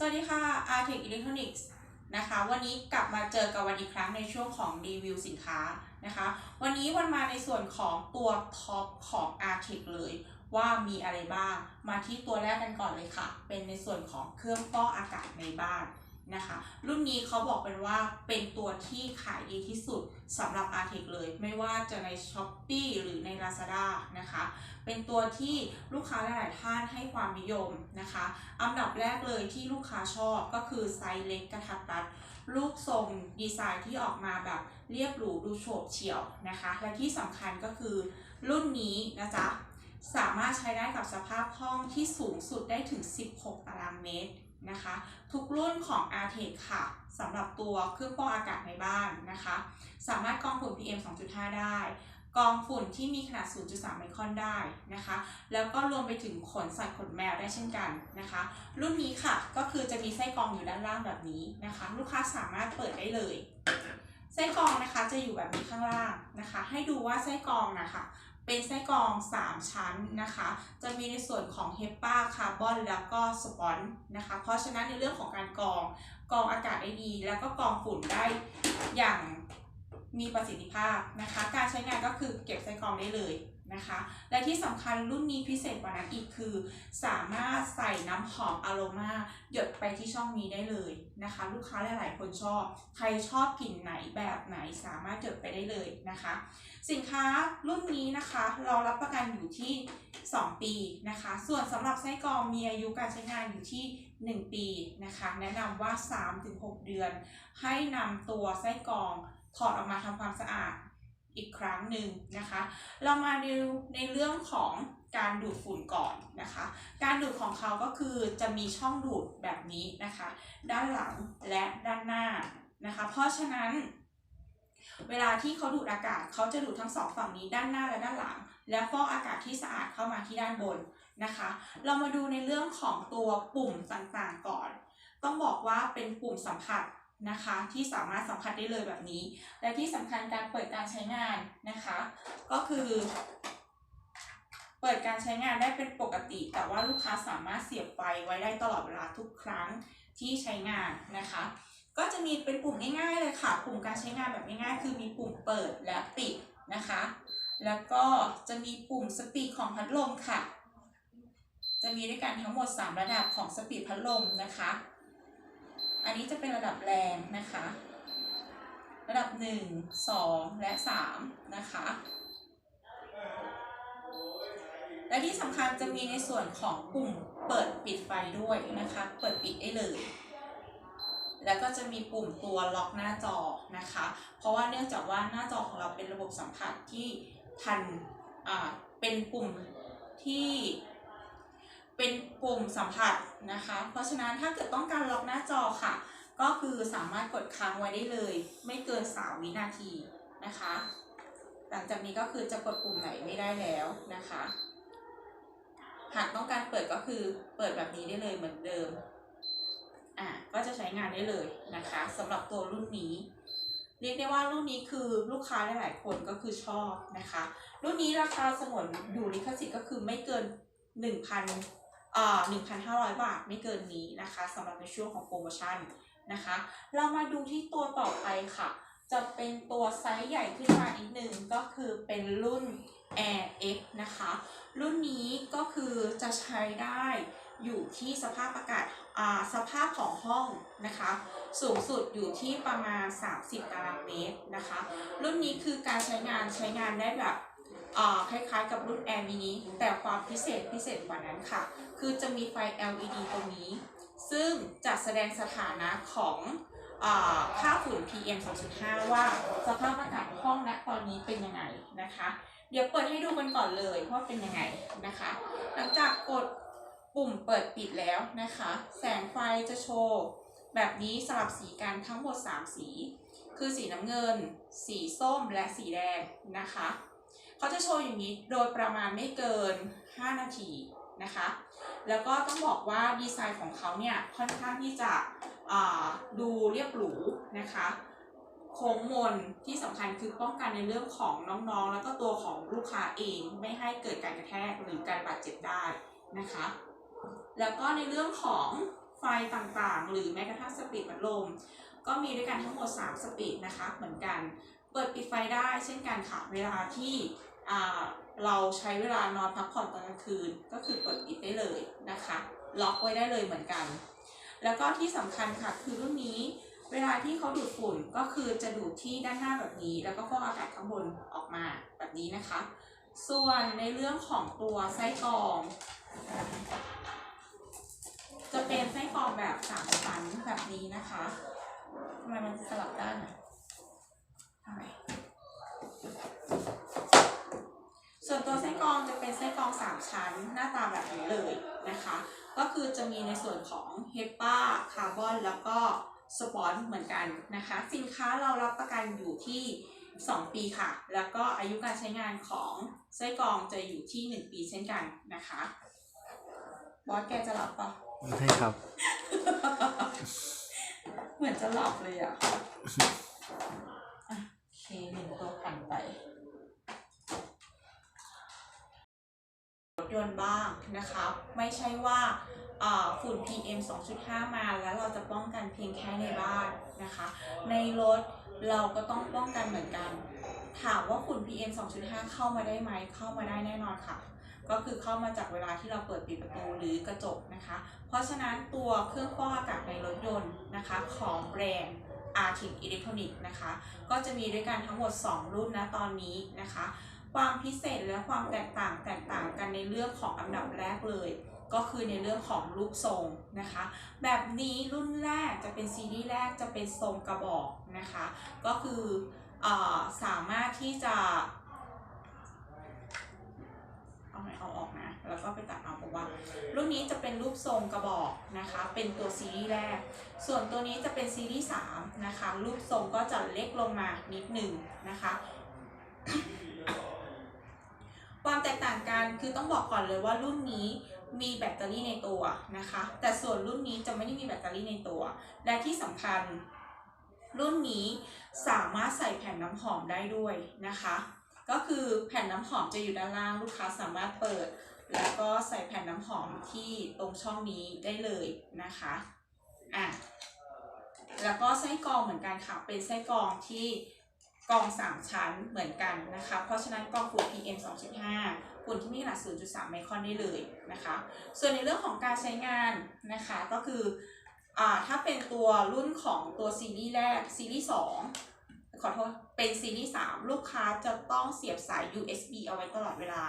สวัสดีค่ะ Artec Electronics นะคะ วันนี้กลับมาเจอกับวันอีกครั้งในช่วงของรีวิวสินค้านะคะ วันนี้วันมาในส่วนของตัวท็อปของ Artec เลยว่ามีอะไรบ้าง มาที่ตัวแรกกันก่อนเลยค่ะ เป็นในส่วนของเครื่องฟอกอากาศในบ้าน นะคะ รุ่นนี้เขาบอกเป็นว่าเป็นตัวที่ขายดีที่สุดสำหรับ Artec เลย ไม่ว่าจะใน s h อ p e e หรือใน Lazada นะคะ เป็นตัวที่ลูกค้าหลาย ๆ ท่านให้ความนิยมนะคะอันดับแรกเลยที่ลูกค้าชอบก็คือไซส์เล็กกระทัดรัดรูปทรงดีไซน์ที่ออกมาแบบเรียบหรูดูโฉบเฉี่ยวนะคะ และที่สำคัญก็คือรุ่นนี้นะจ๊ะสามารถใช้ได้กับสภาพห้องที่สูงสุดได้ถึง 16 ตารางเมตร นะคะ ทุกรุ่นของ a r t e c ค่ะสำหรับตัวเครื่องฟอกอากาศในบ้านนะคะ สามารถกรองฝุ่น PM 2.5 ได้ กรองฝุ่นที่มีขนาด 0.3 ไมครอนได้นะคะ แล้วก็รวมไปถึงขนสัตว์ขนแมวได้เช่นกันนะคะ รุ่นนี้ค่ะก็คือจะมีไส้กรองอยู่ด้านล่างแบบนี้นะคะ ลูกค้าสามารถเปิดได้เลยไส้กรองนะคะจะอยู่แบบนี้ข้างล่างนะคะ ให้ดูว่าไส้กรองนะคะ เป็นไส้กรอง 3 ชั้นนะคะ จะมีในส่วนของเฮปปาคาร์บอนแล้วก็สปอนนะคะ เพราะฉะนั้นในเรื่องของการกรองกรองอากาศได้ดี แล้วก็กรองฝุ่นได้อย่างมีประสิทธิภาพนะคะ การใช้งานก็คือเก็บไส้กรองได้เลย นะคะ และที่สำคัญรุ่นนี้พิเศษกว่านั้นอีกคือ สามารถใส่น้ำหอมอโรมาหยดไปที่ช่องนี้ได้เลยนะคะ ลูกค้าหลาย ๆ คนชอบ ใครชอบกลิ่นไหนแบบไหนสามารถหยดไปได้เลยนะคะ สินค้ารุ่นนี้นะคะ เรารับประกันอยู่ที่ 2 ปีนะคะ ส่วนสำหรับไส้กรองมีอายุการใช้งานอยู่ที่ 1 ปีนะคะ แนะนำว่า 3-6 เดือน ให้นำตัวไส้กรองถอดออกมาทำความสะอาด อีกครั้งหนึ่งนะคะ เรามาดูในเรื่องของการดูดฝุ่นก่อนนะคะ การดูดของเขาก็คือจะมีช่องดูดแบบนี้นะคะ ด้านหลังและด้านหน้านะคะ เพราะฉะนั้น เวลาที่เขาดูดอากาศเขาจะดูดทั้งสองฝั่งนี้ด้านหน้าและด้านหลัง แล้วฟอกอากาศที่สะอาดเข้ามาที่ด้านบนนะคะ เรามาดูในเรื่องของตัวปุ่มต่างๆก่อน ต้องบอกว่าเป็นปุ่มสัมผัส นะคะ ที่สามารถสัมผัสได้เลยแบบนี้ และที่สำคัญการเปิดการใช้งานนะคะ ก็คือ เปิดการใช้งานได้เป็นปกติ แต่ว่าลูกค้าสามารถเสียบไฟไว้ได้ตลอดเวลาทุกครั้งที่ใช้งานนะคะ ก็จะมีเป็นปุ่มง่ายๆเลยค่ะ ปุ่มการใช้งานแบบง่ายๆ คือมีปุ่มเปิดและปิดนะคะ แล้วก็จะมีปุ่มสปีดของพัดลมค่ะ จะมีด้วยกันทั้งหมด 3 ระดับของสปีดพัดลมนะคะ อันนี้จะเป็นระดับแรงนะคะ ระดับ 1 2 และ 3 นะคะ และที่สำคัญจะมีในส่วนของปุ่มเปิดปิดไฟด้วยนะคะ เปิดปิดได้เลยแล้วก็จะมีปุ่มตัวล็อกหน้าจอนะคะ เพราะว่าเนื่องจากว่าหน้าจอของเราเป็นระบบสัมผัสที่ทัน อ่า เป็นปุ่มที่ เป็นปุ่มสัมผัสนะคะ เพราะฉะนั้นถ้าเกิดต้องการล็อกหน้าจอค่ะ ก็คือสามารถกดค้างไว้ได้เลย ไม่เกิน 3 วินาทีนะคะ หลังจากนี้ก็คือจะกดปุ่มไหนไม่ได้แล้วนะคะ หากต้องการเปิดก็คือเปิดแบบนี้ได้เลยเหมือนเดิม อะก็จะใช้งานได้เลยนะคะสำหรับตัวรุ่นนี้เรียกได้ว่ารุ่นนี้คือลูกค้าหลายๆคนก็คือชอบนะคะ รุ่นนี้ราคาสงวนอยู่ลิขสิทธิ์ก็คือไม่เกิน 1,000 1,500 บาทไม่เกินนี้นะคะสำหรับในช่วงของโปรโมชั่นนะคะ เรามาดูที่ตัวต่อไปค่ะ จะเป็นตัวไซส์ใหญ่ขึ้นมาอีกหนึ่งก็คือเป็นรุ่น Air X นะคะ รุ่นนี้ก็คือจะใช้ได้อยู่ที่สภาพอากาศอ่าสภาพของห้องนะคะ สูงสุดอยู่ที่ประมาณ 30 ตารางเมตรนะคะ รุ่นนี้คือการใช้งานใช้งานได้แบบ คล้ายๆกับรุ่น Air Mini แต่ความพิเศษพิเศษกว่านั้นค่ะ คือจะมีไฟ LED ตรงนี้ ซึ่งจะแสดงสถานะของอาค่าฝุ่น PM 2.5 ว่าสภาพอากาศห้องณตอนนี้เป็นยังไงนะคะ เดี๋ยวเปิดให้ดูกันก่อนเลยว่าเป็นยังไงนะคะ หลังจากกดปุ่มเปิดปิดแล้วนะคะ แสงไฟจะโชว์แบบนี้สลับสีกันทั้งหมด 3 สี คือสีน้ำเงิน สีส้มและสีแดงนะคะ เขาจะโชว์อย่างนี้โดยประมาณไม่เกิน 5 นาทีนะคะ แล้วก็ต้องบอกว่าดีไซน์ของเขาเนี่ยค่อนข้างที่จะดูเรียบหรูนะคะโค้งมนที่สำคัญคือป้องกันในเรื่องของน้องๆ แล้วก็ตัวของลูกค้าเองไม่ให้เกิดการกระแทกหรือการบาดเจ็บได้นะคะ แล้วก็ในเรื่องของไฟต่างๆ หรือแม้กระทั่งสปีดพัดลม ก็มีด้วยกันทั้งหมด 3 สปีดนะคะเหมือนกัน เปิดปิดไฟได้เช่นกันค่ะเวลาที่ เราใช้เวลานอนพักผ่อนตอนกลางคืน ก็คือเปิดปิดได้เลยนะคะ ล็อกไว้ได้เลยเหมือนกัน แล้วก็ที่สำคัญค่ะคือรุ่นนี้เวลาที่เขาดูดฝุ่นก็คือจะดูดที่ด้านหน้าแบบนี้ แล้วก็ฟอกอากาศข้างบนออกมาแบบนี้นะคะ ส่วนในเรื่องของตัวไส้กรอง จะเป็นไส้กรองแบบสามชั้นแบบนี้นะคะทำไมมันสลับด้านอะทำไม ส่วนตัวไส้กรองจะเป็นไส้กรองสามชั้นหน้าตาแบบนี้เลยนะคะ ก็คือจะมีในส่วนของเฮปาคาร์บอนแล้วก็สปอนเหมือนกันนะคะ สินค้าเรารับประกันอยู่ที่ 2 ปีค่ะ แล้วก็อายุการใช้งานของไส้กรองจะอยู่ที่ 1 ปีเช่นกันนะคะบอสแกจะหลับปะใช่ครับ เหมือนจะหลับเลยอะอะโอเคหนึ่งตัวผ่านไป รถ ยนต์บ้างนะคะ ไม่ใช่ว่าฝุ่น PM 2.5 มาแล้วเราจะป้องกันเพียงแค่ในบ้านนะคะ ในรถเราก็ต้องป้องกันเหมือนกัน ถามว่าฝุ่น PM 2.5 เข้ามาได้ไหม เข้ามาได้แน่นอนค่ะ ก็คือเข้ามาจากเวลาที่เราเปิดปิดประตูหรือกระจกนะคะ เพราะฉะนั้นตัวเครื่องฟอกอากาศในรถยนต์นะคะของแบรนด์ Arctic Electronic นะคะ ก็จะมีด้วยกันทั้งหมด 2 รุ่นนะตอนนี้นะคะ ความพิเศษและความแตกต่างแตกต่างกันในเรื่องของอันดับแรกเลย ก็คือในเรื่องของรูปทรงนะคะ แบบนี้รุ่นแรกจะเป็นซีรีส์แรกจะเป็นทรงกระบอกนะคะ ก็คืออสามารถที่จะเอาไหนเอาออกนะ แล้วก็ไปตัดเอาเพราะว่า รุ่นนี้จะเป็นรูปทรงกระบอกนะคะ เป็นตัวซีรีส์แรก ส่วนตัวนี้จะเป็นซีรีส์3นะคะ รูปทรงก็จะเล็กลงมานิดหนึ่งนะคะ ความแตกต่างกันคือต้องบอกก่อนเลยว่ารุ่นนี้มีแบตเตอรี่ในตัวนะคะ แต่ส่วนรุ่นนี้จะไม่ได้มีแบตเตอรี่ในตัว และที่สำคัญ รุ่นนี้สามารถใส่แผ่นน้ำหอมได้ด้วยนะคะ ก็คือแผ่นน้ำหอมจะอยู่ด้านล่างลูกค้าสามารถเปิด แล้วก็ใส่แผ่นน้ำหอมที่ตรงช่องนี้ได้เลยนะคะอะแล้วก็ไส้กรองเหมือนกันค่ะ เป็นไส้กรองที่ กอง 3 ชั้นเหมือนกันนะคะ เพราะฉะนั้นกองฝุ่น PM 2.5 ฝุ่นที่มีขนาด 0.3 ไมครอนได้เลยนะคะ ส่วนในเรื่องของการใช้งานนะคะก็คืออถ้าเป็นตัวรุ่นของตัวซีรีส์แรกซีรีส์2ขอโทษเป็นซีรีส์3ลูกค้าจะต้องเสียบสาย USB เอาไว้ตลอดเวลา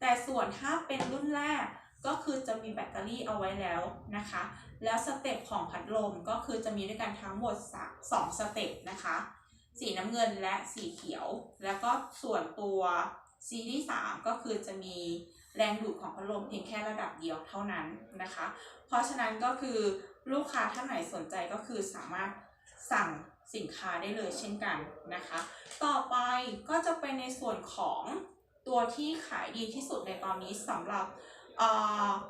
แต่ส่วนถ้าเป็นรุ่นแรกก็คือจะมีแบตเตอรี่เอาไว้แล้วนะคะ แล้วสเต็ปของพัดลมก็คือจะมีด้วยกันทั้งหมดสะสองสเต็ปนะคะ สีน้ำเงินและสีเขียว แล้วก็ส่วนตัวซีรีส์3ก็คือจะมีแรงดูดของพัดลมเพียงแค่ระดับเดียวเท่านั้นนะคะ เพราะฉะนั้นก็คือลูกค้าท่านไหนสนใจก็คือสามารถสั่งสินค้าได้เลยเช่นกันนะคะ ต่อไปก็จะเป็นในส่วนของตัวที่ขายดีที่สุดในตอนนี้สำหรับ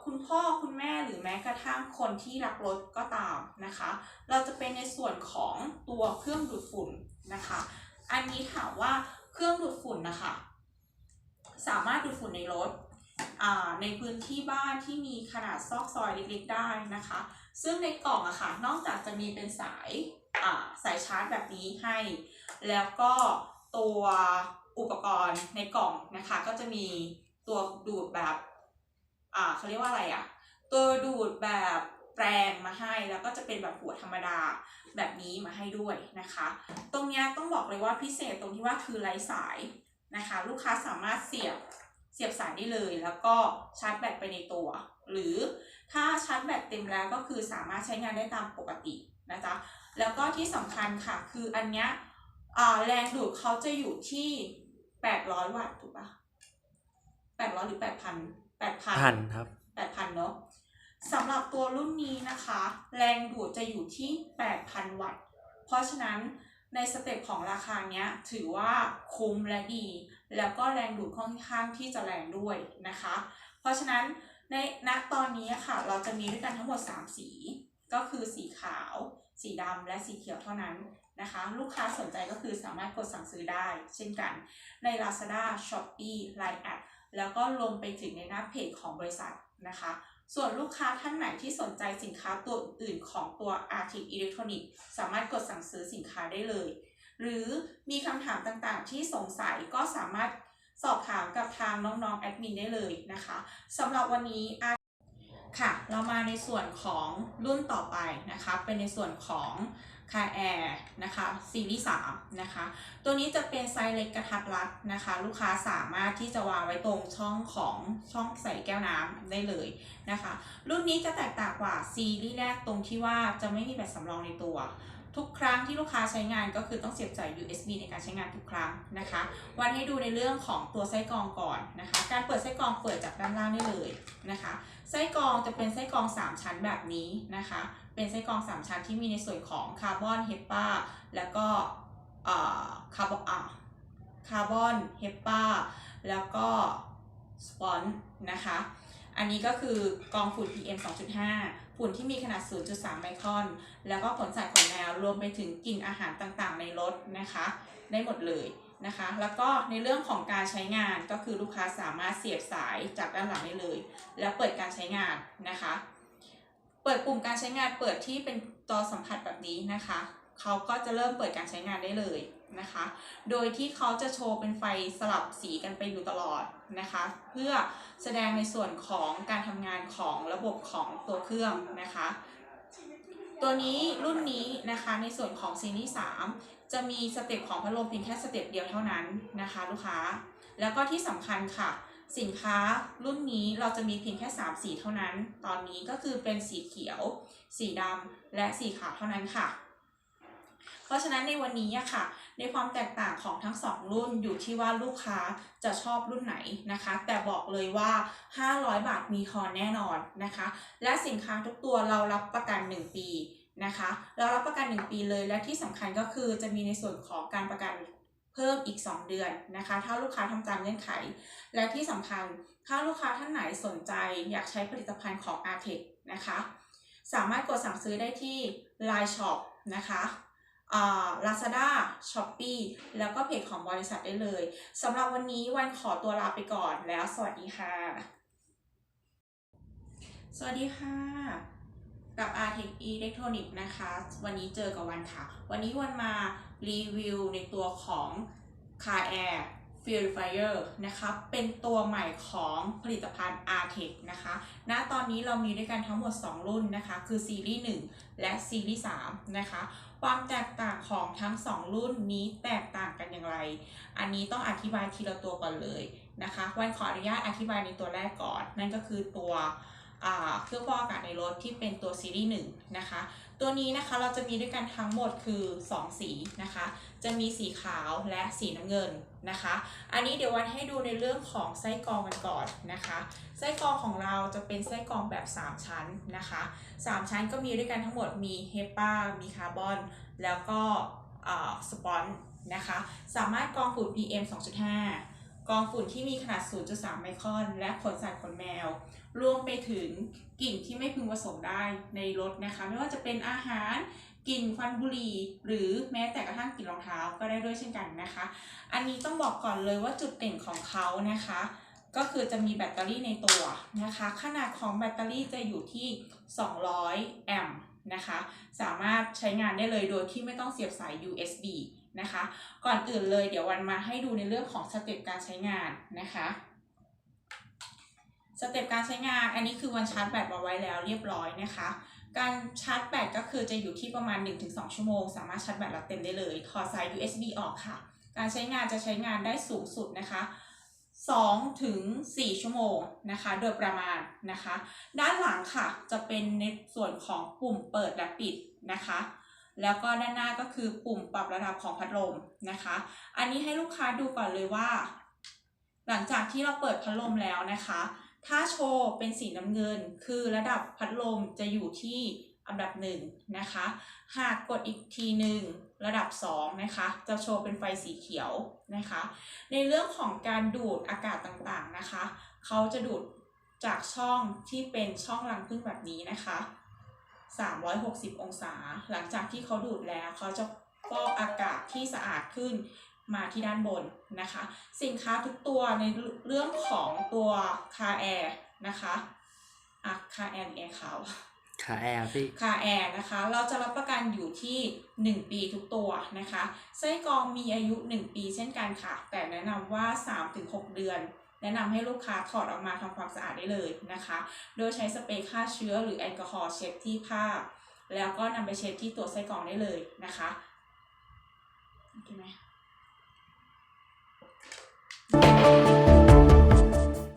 คุณพ่อคุณแม่หรือแม้กระทั่งคนที่รักรถก็ตามนะคะ เราจะเป็นในส่วนของตัวเครื่องดูดฝุ่น นะคะ อันนี้ถามว่าเครื่องดูดฝุ่นนะคะ สามารถดูดฝุ่นในรถในพื้นที่บ้านที่มีขนาดซอกซอยเล็กๆได้นะคะ ซึ่งในกล่องอะค่ะนอกจากจะมีเป็นสายสายชาร์จแบบนี้ให้ แล้วก็ตัวอุปกรณ์ในกล่องนะคะ ก็จะมีตัวดูดแบบเขาเรียกว่าอะไรอะตัวดูดแบบ แปรงมาให้แล้วก็จะเป็นแบบหัวธรรมดาแบบนี้มาให้ด้วยนะคะ ตรงเนี้ยต้องบอกเลยว่าพิเศษตรงที่ว่าคือไร้สายนะคะ ลูกค้าสามารถเสียบเสียบสายได้เลยแล้วก็ชาร์จแบตไปในตัว หรือถ้าชาร์จแบตเต็มแล้วก็คือสามารถใช้งานได้ตามปกตินะจ๊ะแล้วก็ที่สำคัญค่ะคืออันเนี้ยอ่าแรงดูดเขาจะอยู่ที่ 800 วัตต์ถูกปะ800 หรือ 8,000 8,000พันครับ 8,000 เนอะ สำหรับตัวรุ่นนี้นะคะ แรงดูดจะอยู่ที่ 8,000 วัตต์ เพราะฉะนั้นในสเต็ปของราคาเนี้ยถือว่าคุ้มและดี แล้วก็แรงดูดค่อนข้างที่จะแรงด้วยนะคะ เพราะฉะนั้นในณตอนนี้ค่ะ เราจะมีด้วยกันทั้งหมด 3 สี ก็คือสีขาว สีดำและสีเขียวเท่านั้นนะคะ ลูกค้าสนใจก็คือสามารถกดสั่งซื้อได้ เช่นกันใน Lazada, Shopee, Line แอดแล้วก็ลงไปถึงในหน้าเพจของบริษัทนะคะ ส่วนลูกค้าท่านไหนที่สนใจสินค้าตัวอื่นของตัว Arctic Electronic สามารถกดสั่งซื้อสินค้าได้เลย หรือมีคำถามต่างๆ ที่สงสัยก็สามารถสอบถามกับทางน้องๆแอดมินได้เลยนะคะสำหรับวันนี้ค่ะ เรามาในส่วนของรุ่นต่อไปนะคะ เป็นในส่วนของ คาแอร์นะคะซีรีส์3นะคะ ตัวนี้จะเป็นไซส์เล็กกระทัดรัดนะคะ ลูกค้าสามารถที่จะวางไว้ตรงช่องของช่องใส่แก้วน้ำได้เลยนะคะ รุ่นนี้จะแตกต่างกว่าซีรีส์แรกตรงที่ว่าจะไม่มีแบตสำรองในตัว ทุกครั้งที่ลูกค้าใช้งานก็คือต้องเสียบสาย USB ในการใช้งานทุกครั้งนะคะ วันให้ดูในเรื่องของตัวไส้กรองก่อนนะคะ การเปิดไส้กรองเปิดจากด้านล่างได้เลยนะคะ ไส้กรองจะเป็นไส้กรอง 3 ชั้นแบบนี้นะคะ เป็นไส้กรอง 3 ชั้นที่มีในส่วนของคาร์บอนเฮปปาแล้วก็คาร์บอนคาร์บอนเฮปปาแล้วก็สปอนนะคะ อันนี้ก็คือกองฝุ่น PM 2.5 ฝุ่นที่มีขนาด 0.3 ไมครอน แล้วก็ขนสัตว์ขนแมวรวมไปถึงกลิ่นอาหารต่างๆ ในรถนะคะ ได้หมดเลยนะคะ แล้วก็ในเรื่องของการใช้งานก็คือลูกค้าสามารถเสียบสายจากด้านหลังได้เลย แล้วเปิดการใช้งานนะคะ เปิดปุ่มการใช้งานเปิดที่เป็นจอสัมผัสแบบนี้นะคะเขาก็จะเริ่มเปิดการใช้งานได้เลยนะคะ โดยที่เขาจะโชว์เป็นไฟสลับสีกันไปอยู่ตลอด นะคะ เพื่อแสดงในส่วนของการทำงานของระบบของตัวเครื่องนะคะ ตัวนี้รุ่นนี้นะคะในส่วนของซีรีส์3จะมีสเต็ปของพัดลมเพียงแค่สเต็ปเดียวเท่านั้นนะคะลูกค้า แล้วก็ที่สำคัญค่ะสินค้ารุ่นนี้เราจะมีเพียงแค่ 3 สีเท่านั้น ตอนนี้ก็คือเป็นสีเขียว สีดำและสีขาวเท่านั้นค่ะ เพราะฉะนั้นในวันนี้อะค่ะ ในความแตกต่างของทั้ง 2 รุ่นอยู่ที่ว่าลูกค้าจะชอบรุ่นไหนนะคะ แต่บอกเลยว่า 500 บาทมีทอนแน่นอนนะคะ และสินค้าทุกตัวเรารับประกัน 1 ปีนะคะ เรารับประกัน 1 ปีเลยและที่สำคัญก็คือจะมีในส่วนของการประกันเพิ่มอีก 2 เดือนนะคะ ถ้าลูกค้าทำตามเงื่อนไข และที่สำคัญถ้าลูกค้าท่านไหนสนใจอยากใช้ผลิตภัณฑ์ของ a r t e c นะคะ สามารถกดสั่งซื้อได้ที่ Line Shop นะคะ ลาซาด้าช้อปปีแล้วก็เพจของบริษัทได้เลยสำหรับวันนี้วันขอตัวลาไปก่อนแล้วสวัสดีค่ะ สวัสดีค่ะ กับ a r t e c Electronic นะคะ วันนี้เจอกับวันค่ะ วันนี้วันมารีวิวในตัวของ Car Air Purifier นะคะเป็นตัวใหม่ของผลิตภัณฑ์ a r t e c นะคะณตอนนี้เรามีด้วยกันทั้งหมด 2 รุ่นนะคะคือซีรีส์1และซีรีส์3นะคะความแตกต่างของทั้ง 2 รุ่นนี้แตกต่างกันอย่างไร อันนี้ต้องอธิบายทีละตัวก่อนเลยนะคะวันขออนุญาตอธิบายในตัวแรกก่อน นั่นก็คือตัว เครื่องฟอกอากาศในรถที่เป็นตัวซีรีส์1นะคะ ตัวนี้นะคะเราจะมีด้วยกันทั้งหมดคือ 2 สีนะคะ จะมีสีขาวและสีน้ำเงินนะคะ อันนี้เดี๋ยววันให้ดูในเรื่องของไส้กรองกันก่อนนะคะ ไส้กรองของเราจะเป็นไส้กรองแบบ 3 ชั้นนะคะ 3 ชั้นก็มีด้วยกันทั้งหมดมีเฮปามีคาร์บอน แล้วก็สปอนนะคะ สามารถกรองฝุ่น PM 2.5 องฝุ่นที่มีขนาด 0.3 ไมครอน และขนสัตว์ขนแมว รวมไปถึงกลิ่นที่ไม่พึงประสงค์ได้ในรถนะคะ ไม่ว่าจะเป็นอาหารกลิ่นควันบุหรี่หรือแม้แต่กระทั่งกลิ่นรองเท้าก็ได้ด้วยเช่นกันนะคะ อันนี้ต้องบอกก่อนเลยว่าจุดเด่นของเขานะคะ ก็คือจะมีแบตเตอรี่ในตัวนะคะ ขนาดของแบตเตอรี่จะอยู่ที่ 200 แอมป์นะคะ สามารถใช้งานได้เลยโดยที่ไม่ต้องเสียบสาย USB นะคะ ก่อนอื่นเลยเดี๋ยววันมาให้ดูในเรื่องของสเต็ปการใช้งานนะคะสเต็ปการใช้งาน อันนี้คือวันชาร์จแบตมาไว้แล้วเรียบร้อยนะคะ การชาร์จแบตก็คือจะอยู่ที่ประมาณ 1-2 ชั่วโมง สามารถชาร์จแบตรับเต็มได้เลย ถอดสาย USB ออกค่ะ การใช้งานจะใช้งานได้สูงสุดนะคะ2ถึง4ชั่วโมงนะคะ โดยประมาณนะคะ ด้านหลังค่ะจะเป็นในส่วนของปุ่มเปิดและปิดนะคะ แล้วก็ด้านหน้าก็คือปุ่มปรับระดับของพัดลมนะคะ อันนี้ให้ลูกค้าดูก่อนเลยว่า หลังจากที่เราเปิดพัดลมแล้วนะคะ ถ้าโชว์เป็นสีน้ำเงิน คือระดับพัดลมจะอยู่ที่อันดับหนึ่งนะคะ หากกดอีกทีหนึ่งระดับ2นะคะ จะโชว์เป็นไฟสีเขียวนะคะ ในเรื่องของการดูดอากาศต่างๆนะคะ เขาจะดูดจากช่องที่เป็นช่องรังพึ่งแบบนี้นะคะ 360 องศา หลังจากที่เขาดูดแล้วเขาจะฟอกอากาศที่สะอาดขึ้นมาที่ด้านบนนะคะ สินค้าทุกตัวในเรื่องของตัวคาแอร์นะคะอะคาแอร์แอร์ขาวขาแอร์พี่คาแอร์นะคะ เราจะรับประกันอยู่ที่ 1 ปีทุกตัวนะคะไส้กรองมีอายุ 1 ปีเช่นกันค่ะ แต่แนะนำว่า 3-6 เดือน แนะนำให้ลูกค้าถอดออกมาทำความสะอาดได้เลยนะคะ โดยใช้สเปรย์ฆ่าเชื้อหรือแอลกอฮอล์เช็ดที่ผ้า แล้วก็นำไปเช็ดที่ตัวไส้กรองได้เลยนะคะโอเคไหม